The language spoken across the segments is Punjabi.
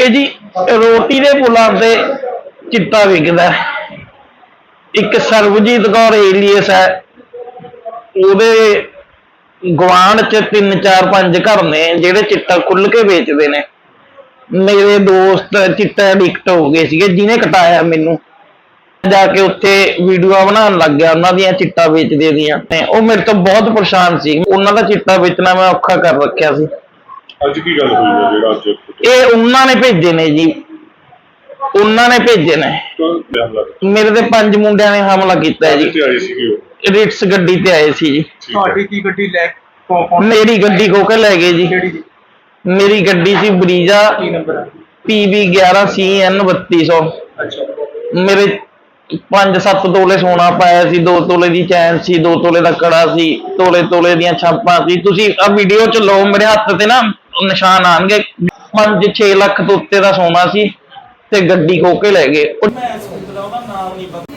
ਇਹ ਜੀ ਰੋਟੀ ਦੇ ਪੁਲਾਂ ਤੇ ਚਿੱਟਾ ਵਿਕਦਾ ਇੱਕ ਸਰਬਜੀਤ ਕੌਰ ਏਲੀਅਸ ਹੈ। ਉਹਦੇ ਗਵਾਂਢ ਚ ਤਿੰਨ, ਚਾਰ, ਪੰਜ ਘਰ ਨੇ, ਜਿਹੜੇ ਚਿੱਟਾ ਖੁੱਲ ਕੇ ਵੇਚਦੇ ਨੇ। ਮੇਰੇ ਦੋਸਤ ਚਿੱਟਾ ਐਡਿਕਟ ਹੋ ਗਏ ਸੀਗੇ, ਜਿਹਨੇ ਕਟਾਇਆ ਮੈਨੂੰ। ਜਾ ਕੇ ਉੱਥੇ ਵੀਡੀਓ ਬਣਾਉਣ ਲੱਗ ਗਿਆ ਉਹਨਾਂ ਦੀਆਂ ਚਿੱਟਾ ਵੇਚਦੇ ਦੀਆਂ। ਉਹ ਮੇਰੇ ਤੋਂ ਬਹੁਤ ਪਰੇਸ਼ਾਨ ਸੀ। ਉਹਨਾਂ ਦਾ ਚਿੱਟਾ ਵੇਚਣਾ ਮੈਂ ਔਖਾ ਕਰ ਰੱਖਿਆ ਸੀ। ਅੱਜ ਕੀ ਗੱਲ ਹੋਈ ਹੈ ਜਿਹੜਾ ਅੱਜ ਇਹ ਉਹਨਾਂ ਨੇ ਭੇਜੇ ਨੇ ਜੀ। ਉਹਨਾਂ ਨੇ ਭੇਜੇ ਨੇ। ਮੇਰੇ ਤੇ ਪੰਜ ਮੁੰਡਿਆਂ ਨੇ ਹਮਲਾ ਕੀਤਾ ਹੈ ਜੀ। ਕਿੱਥੇ ਆਏ ਸੀਗੇ ਉਹ? ਰਿਟਸ ਗੱਡੀ ਤੇ ਆਏ ਸੀ ਜੀ। ਠੀਕ ਹੈ। ਤੁਹਾਡੀ ਕੀ ਗੱਡੀ ਲੈ ਕੌਣ ਕੌਣ? ਮੇਰੀ ਗੱਡੀ ਖੋ ਕੇ ਲੈ ਗਏ ਜੀ। ਕਿਹੜੀ ਜੀ? ਮੇਰੀ ਗੱਡੀ ਸੀ ਬਰੀਜਾ ਕੀ ਨੰਬਰ ਹੈ PB 11 CN 3200 ਅੱਛਾ। ਮੇਰੇ 5-7 ਤੋਲੇ ਸੋਨਾ ਪਾਇਆ ਸੀ। 2 ਤੋਲੇ ਦੀ ਚੈਨ ਸੀ 2 ਤੋਲੇ ਦਾ ਕੜਾ ਸੀ ਤੋਲੇ ਤੋਲੇ ਦੀਆਂ ਛਾਪਾਂ ਸੀ। ਤੁਸੀਂ ਆ ਵੀਡੀਓ ਚ ਲਓ ਮੇਰੇ ਹੱਥ ਤੇ ਨਾ ਨਿਸ਼ਾਨ ਆਣਗੇ 5-6 ਲੱਖ ਤੋਂ ਉੱਤੇ ਦਾ ਸੋਨਾ ਸੀ ਤੇ ਗੱਡੀ ਖੋ ਕੇ ਲੈ ਗਏ ਉਹ ਮੈਂ ਸੁਣਦਾ ਉਹਦਾ ਨਾਮ ਨਹੀਂ ਪਤਾ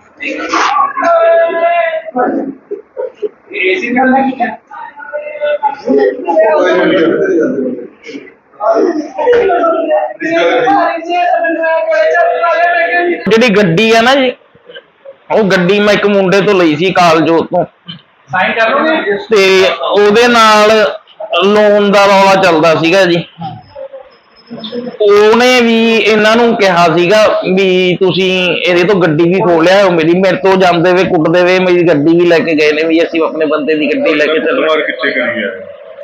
ਏਸੀ ਗੱਲ ਹੈ? ਜਿਹੜੀ ਗੱਡੀ ਆ ਨਾ ਜੀ ਉਹ ਗੱਡੀ ਮੈਂ ਇੱਕ ਮੁੰਡੇ ਤੋਂ ਲਈ ਸੀ ਕਾਲਜੋਤ ਤੋਂ। ਸਾਈਨ ਕਰ ਲਓਗੇ? ਤੇ ਉਹਦੇ ਨਾਲ ਲੋਨ ਦਾ ਰੌਲਾ ਚੱਲਦਾ ਸੀਗਾ ਜੀ। ਉਹਨੇ ਵੀ ਇਹਨਾਂ ਨੂੰ ਕਿਹਾ ਸੀਗਾ ਵੀ ਤੁਸੀਂ ਇਹਦੇ ਤੋਂ ਗੱਡੀ ਵੀ ਖੋਲ ਲਿਆ ਮੇਰੀ ਮੇਰੇ ਤੋਂ ਜਾਂਦੇ ਵੇ ਕੁੱਟਦੇ ਵੇ ਮੇਰੀ ਗੱਡੀ ਵੀ ਲੈ ਕੇ ਗਏ ਨੇ ਵੀ ਅਸੀਂ ਆਪਣੇ ਬੰਦੇ ਦੀ ਗੱਡੀ ਲੈ ਕੇ ਚੱਲ।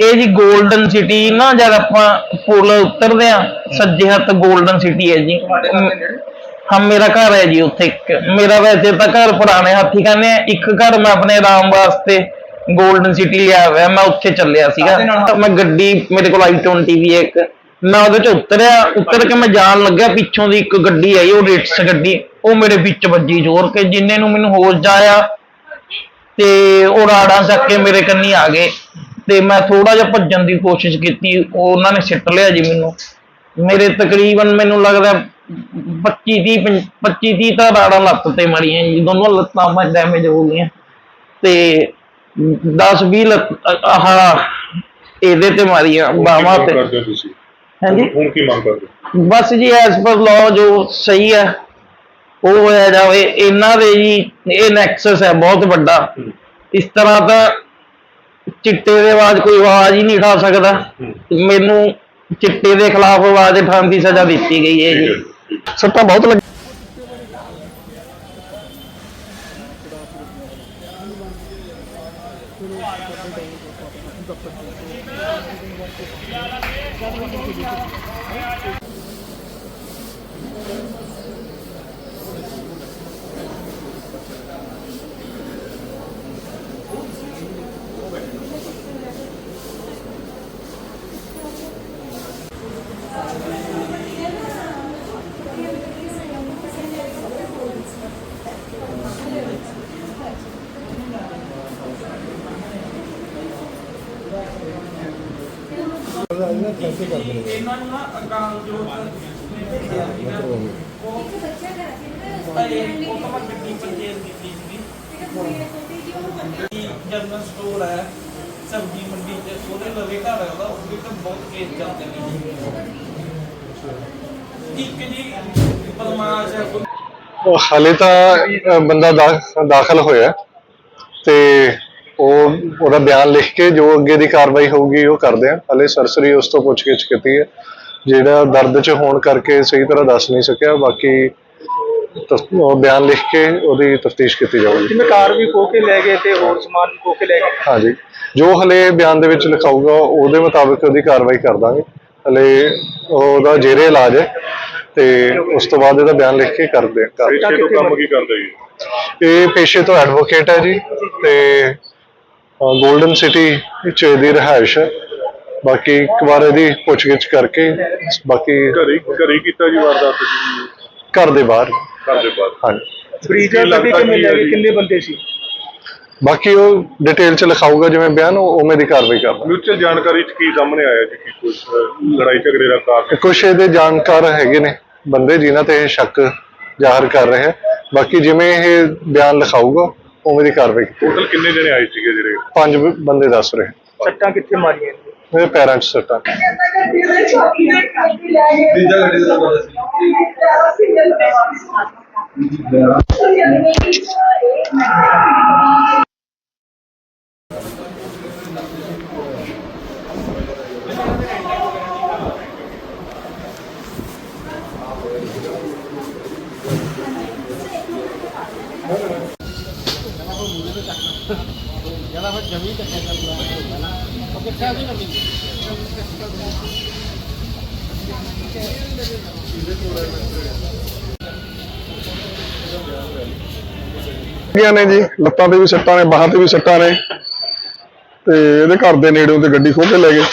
ਇਹ ਜੀ 골ਡਨ ਸਿਟੀ ਨਾ ਜਦ ਆਪਾਂ ਪੁਲ ਉਤਰਦੇ ਆ ਸੱਜੇ ਹੱਥ ਗੋਲਡਨ ਸਿਟੀ ਹੈ ਜੀ। ਹਾਂ ਮੇਰਾ ਘਰ ਹੈ ਜੀ ਉੱਥੇ ਇੱਕ। ਮੇਰਾ ਵੈਸੇ ਤਾਂ ਘਰ ਪੁਰਾਣੇ ਹਾਥੀ ਕਹਿੰਦੇ ਆ। ਇੱਕ ਘਰ ਮੈਂ ਆਪਣੇ ਆਰਾਮ ਵਾਸਤੇ ਗੋਲਡਨ ਸਿਟੀ ਲਿਆ ਹੋਇਆ ਮੈਂ ਉੱਥੇ ਚੱਲਿਆ ਸੀਗਾ। ਮੈਂ ਗੱਡੀ ਮੇਰੇ ਕੋਲ i20 ਵੀ ਹੈ ਇੱਕ। ਮੈਂ ਉਹਦੇ ਚ ਉਤਰਿਆ, ਉਤਰ ਕੇ ਮੈਂ ਜਾਣ ਲੱਗਿਆ, ਪਿੱਛੋਂ ਦੀ ਇੱਕ ਗੱਡੀ ਆਈ, ਉਹ ਰਿਟਸ ਗੱਡੀ, ਉਹ ਮੇਰੇ ਵਿੱਚ ਵੱਜੀ ਜ਼ੋਰ ਕੇ, ਜਿੰਨੇ ਨੂੰ ਮੈਨੂੰ ਹੋਸ਼ ਜਾਇਆ ਤੇ ਉਹ ਰਾੜਾਂ ਚੱਕ ਕੇ ਮੇਰੇ ਕੰਨੀ ਆ ਗਏ ਤੇ ਮੈਂ ਥੋੜਾ ਜਿਹਾ ਭੱਜਣ ਦੀ ਕੋਸ਼ਿਸ਼ ਕੀਤੀ ਉਹ ਉਹਨਾਂ ਨੇ ਸਿੱਟ ਲਿਆ ਜੀ ਮੈਨੂੰ। ਮੇਰੇ ਤਕਰੀਬਨ ਮੈਨੂੰ ਲੱਗਦਾ 25 30 25 30 ਤਾਂ ਰਾੜਾਂ ਲੱਤ ਤੇ ਮਾਰੀਆਂ ਜੀ, ਦੋਨੋਂ ਲੱਤਾਂ ਮੈਂ ਡੈਮੇਜ ਹੋ ਗਈਆਂ। ਤੇ 10 20 ਲੱਤ, ਅ- ਆਹ ਇਹਦੇ ਤੇ ਮਾਰੀਆਂ, ਬਾਹਾਂ ਤੇ। ਹਾਂਜੀ। ਹੁਣ ਕੀ ਮੰਗ ਕਰਦੇ? ਬਸ ਜੀ ਐਸ ਪਰ ਲਾਅ ਜੋ ਸਹੀ ਹੈ ਉਹ ਹੋਇਆ ਜਾਵੇ ਇਹਨਾਂ ਦੇ ਜੀ ਇਹ ਨੈਕਸਸ ਹੈ ਬਹੁਤ ਵੱਡਾ। ਇਸ ਤਰ੍ਹਾਂ ਤਾਂ ਚਿੱਟੇ ਦੇ ਆਵਾਜ਼ ਕੋਈ ਆਵਾਜ਼ ਹੀ ਨਹੀਂ ਉਠਾ ਸਕਦਾ। ਮੈਨੂੰ ਚਿੱਟੇ ਦੇ ਖਿਲਾਫ ਆਵਾਜ਼ ਉਠਾਉਣ ਦੀ ਸਜ਼ਾ ਦਿੱਤੀ ਗਈ ਹੈ ਜੀ। ਜੀ। ਸੱਟਾਂ ਬਹੁਤ ਲੱਗ। দপ্তর ਇਹਨਾਂ ਨੂੰ ਨਾ। ਅਕਾਲ ਜੋ ਉਹ ਤਾਂ ਮੈਂ ਗੱਡੀ ਪਰਚੇਜ਼ ਕੀਤੀ ਸੀ ਜਨਰਲ ਸਟੋਰ ਹੈ ਸਬਜ਼ੀ ਮੰਡੀ ਤੇ ਉਹਦੇ ਲਵੇ ਘਰ ਹੈ ਉਹਦਾ ਉਹਦੇ ਤੇ ਬਹੁਤ ਕੇਸ ਚੱਲਦੇ ਨੇ ਇੱਕ ਜੀ ਬਦਮਾਸ਼ ਹੈ ਕੋਈ ਹਾਲੇ ਤਾਂ ਬੰਦਾ ਦਾਖਲ ਹੋਇਆ ਤੇ ਉਹ ਉਹਦਾ ਬਿਆਨ ਲਿਖ ਕੇ ਜੋ ਅੱਗੇ ਦੀ ਕਾਰਵਾਈ ਹੋਊਗੀ ਉਹ ਕਰਦੇ ਆ। ਹਾਲੇ ਸਰਸਰੀ ਉਸ ਤੋਂ ਪੁੱਛਗਿੱਛ ਕੀਤੀ ਹੈ। ਜਿਹੜਾ ਦਰਦ ਚ ਹੋਣ ਕਰਕੇ ਸਹੀ ਤਰ੍ਹਾਂ ਦੱਸ ਨਹੀਂ ਸਕਿਆ। ਬਾਕੀ ਉਹ ਬਿਆਨ ਲਿਖ ਕੇ ਉਹਦੀ ਤਫਤੀਸ਼ ਕੀਤੀ ਜਾਊਗੀ। ਜਿਵੇਂ ਕਾਰ ਵੀ ਖੋ ਕੇ ਲੈ ਗਏ ਤੇ ਹੋਰ ਸਮਾਨ ਵੀ ਖੋ ਕੇ ਲੈ ਗਏ। ਹਾਂਜੀ। ਜੋ ਹਲੇ ਬਿਆਨ ਦੇ ਵਿੱਚ ਲਿਖਾਊਗਾ ਉਹਦੇ ਮੁਤਾਬਕ ਉਹਦੀ ਕਾਰਵਾਈ ਕਰ ਦਾਂਗੇ। ਹਲੇ ਉਹਦਾ ਜੇਰੇ ਇਲਾਜ ਹੈ ਤੇ ਉਸ ਤੋਂ ਬਾਅਦ ਇਹਦਾ ਬਿਆਨ ਲਿਖ ਕੇ ਕਰਦੇ ਤੋਂ ਕੰਮ ਕੀ ਕਰਦਾ ਜੀ? ਇਹ ਪੇਸ਼ੇ ਤੋਂ ਐਡਵੋਕੇਟ ਹੈ ਜੀ ਤੇ 골ਡਨ ਸਿਟੀ ਵਿੱਚ ਇਹਦੀ ਰਿਹਾਇਸ਼ ਹੈ। ਬਾਕੀ ਇੱਕ ਵਾਰ ਇਹਦੀ ਪੁੱਛਗਿੱਛ ਕਰਕੇ ਬਾਕੀ ਘਰੇ ਘਰੇ ਕੀਤਾ ਜੀ ਵਾਰਦਾਤ ਜੀ? ਘਰ ਦੇ ਬਾਹਰ। ਘਰ ਦੇ ਬਾਹਰ। ਹਾਂਜੀ। ਬਰੀਜਾ ਕੀ ਤੱਕ ਲੱਗਦਾ ਕਿਵੇਂ ਕੀ ਲੈ ਹੈ ਗਏ ਜੀ? ਕਿੰਨੇ ਬੰਦੇ ਸੀ? ਬਾਕੀ ਉਹ ਡਿਟੇਲ ਚ ਲਿਖਾਊਗਾ ਜਿਵੇਂ ਬਿਆਨ ਉਹ ਉਵੇਂ ਦੀ ਕਾਰਵਾਈ ਕਰਦਾ ਮਿਊਚੁਅਲ ਜਾਣਕਾਰੀ ਚ ਕੀ ਸਾਹਮਣੇ ਆਇਆ ਜੀ ਕਿ ਕੁਝ ਲੜਾਈ ਝਗੜੇ ਦਾ ਕਾਰਨ? ਕੁਛ ਇਹਦੇ ਜਾਣਕਾਰ ਹੈਗੇ ਨੇ ਬੰਦੇ ਜਿਨ੍ਹਾਂ ਤੇ ਇਹ ਸ਼ੱਕ ਜ਼ਾਹਰ ਕਰ ਰਹੇ ਹੈ। ਬਾਕੀ ਜਿਵੇਂ ਇਹ ਬਿਆਨ ਲਿਖਾਊਗਾ ਉਵੇਂ ਦੀ ਕਾਰਵਾਈ ਕੀਤੀ। ਟੋਟਲ ਕਿੰਨੇ ਜਣੇ ਆਏ ਸੀਗੇ ਜਿਹੜੇ? ਪੰਜ ਬੰਦੇ ਦੱਸ ਰਹੇ। ਸੱਟਾਂ ਕਿੱਥੇ ਮਾਰੀਆਂ ਨੇ? ਮੇਰੇ ਪੈਰਾਂ 'ਚ ਸੱਟਾਂ। ਗਈਆਂ ਨੇ ਜੀ? ਲੱਤਾਂ ਤੇ ਵੀ ਸੱਟਾਂ ਨੇ ਬਾਹਾਂ ਤੇ ਵੀ ਸੱਟਾਂ ਨੇ। ਤੇ ਇਹਦੇ ਘਰ ਦੇ ਨੇੜਿਓਂ ਤੇ ਗੱਡੀ ਖੋਹ ਕੇ ਲੈ ਗਏ।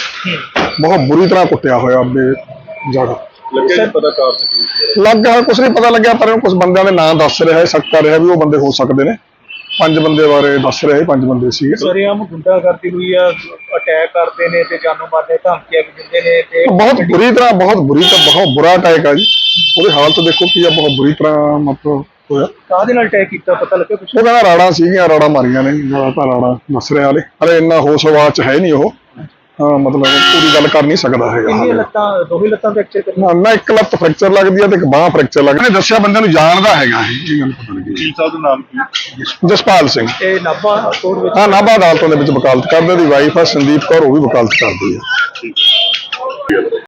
ਬਹੁਤ ਬੁਰੀ ਤਰ੍ਹਾਂ ਕੁੱਟਿਆ ਹੋਇਆ ਅੱਬੇ ਜੜ ਲੱਗਿਆ ਪਤਾ ਕਾਰਨ ਕੀ ਸੀ। ਲੱਗ ਗਿਆ ਕੁਝ ਨਹੀਂ ਪਤਾ ਲੱਗਿਆ ਪਰ ਕੁਝ ਬੰਦਿਆਂ ਦੇ ਨਾਂ ਦੱਸ ਰਿਹਾ ਹੈ ਸ਼ੱਕ ਕਰ ਰਿਹਾ ਵੀ ਉਹ ਬੰਦੇ ਹੋ ਸਕਦੇ ਨੇ। ਪੰਜ ਬੰਦੇ ਬਾਰੇ ਦੱਸ ਰਿਹਾ ਪੰਜ ਬੰਦੇ ਸੀਗੇ। ਸਰੇਆਮ ਗੁੰਡਾ ਕਰਦੀ ਹੋਈ ਆ ਅਟੈਕ ਕਰਦੇ ਨੇ ਤੇ ਜਾਨੋਂ ਮਾਰਦੇ ਧਮਕੀਆਂ ਵੀ ਦਿੰਦੇ ਨੇ ਤੇ ਬਹੁਤ ਬੁਰੀ ਤਰ੍ਹਾਂ ਬਹੁਤ ਬੁਰੀ ਤਰ੍ਹਾਂ ਬਹੁਤ ਬੁਰਾ ਅਟੈਕ ਆ ਜੀ। ਉਹਦੀ ਹਾਲਤ ਦੇਖੋ ਕੀ ਆ ਬਹੁਤ ਬੁਰੀ ਤਰ੍ਹਾਂ ਮਤਲਬ ਹੋਇਆ। ਕਾਹਦੇ ਨਾਲ ਅਟੈਕ ਕੀਤਾ ਪਤਾ ਲੱਗਿਆ ਕੁਛ? ਉਹ ਕਹਿੰਦਾ ਰਾੜਾਂ ਸੀਗੀਆਂ ਰਾੜਾਂ ਮਾਰੀਆਂ ਨੇ ਜ਼ਿਆਦਾ ਤਾਂ ਰਾੜਾਂ ਦੱਸ ਰਿਹਾ ਹਲੇ ਹਲੇ ਇੰਨਾ ਹੋਸ਼ ਹਵਾਸ ਚ ਹੈ ਨਹੀਂ ਉਹ। ਮਤਲਬ ਪੂਰੀ ਗੱਲ ਕਰ ਨਹੀਂ ਸਕਦਾ ਹੈਗਾ ਕਿੰਨੀਆਂ। ਲੱਤਾਂ ਦੋਹੀ ਲੱਤਾਂ ਫ੍ਰੈਕਚਰ ਕਰੀਆਂ। ਨਾ ਨਾ ਇੱਕ ਲੱਤ ਫ੍ਰੈਕਚਰ ਲੱਗਦੀ ਆ ਤੇ ਇੱਕ ਬਾਹ ਫ੍ਰੈਕਚਰ ਲੱਗਦੀ ਇਹਨੇ ਦੱਸਿਆ ਬੰਦੇ ਨੂੰ ਜਾਣਦਾ ਹੈਗਾ ਇਹ ਇਹ ਗੱਲ ਪਤਾ ਲੱਗੀ ਵਕੀਲ ਸਾਹਿਬ ਦਾ ਨਾਮ ਕੀ ਜਸਪਾਲ ਸਿੰਘ। ਤੇ ਨਾਭਾ ਕੋਰਟ ਵਿੱਚ ਹਾਂ ਨਾਭਾ ਅਦਾਲਤੋਂ ਦੇ ਵਿੱਚ ਵਕਾਲਤ ਕਰਦਾ ਦੀ ਵਾਈਫ ਆ ਸੰਦੀਪ ਕੌਰ ਉਹ ਵੀ ਵਕਾਲਤ ਕਰਦੀ ਆ।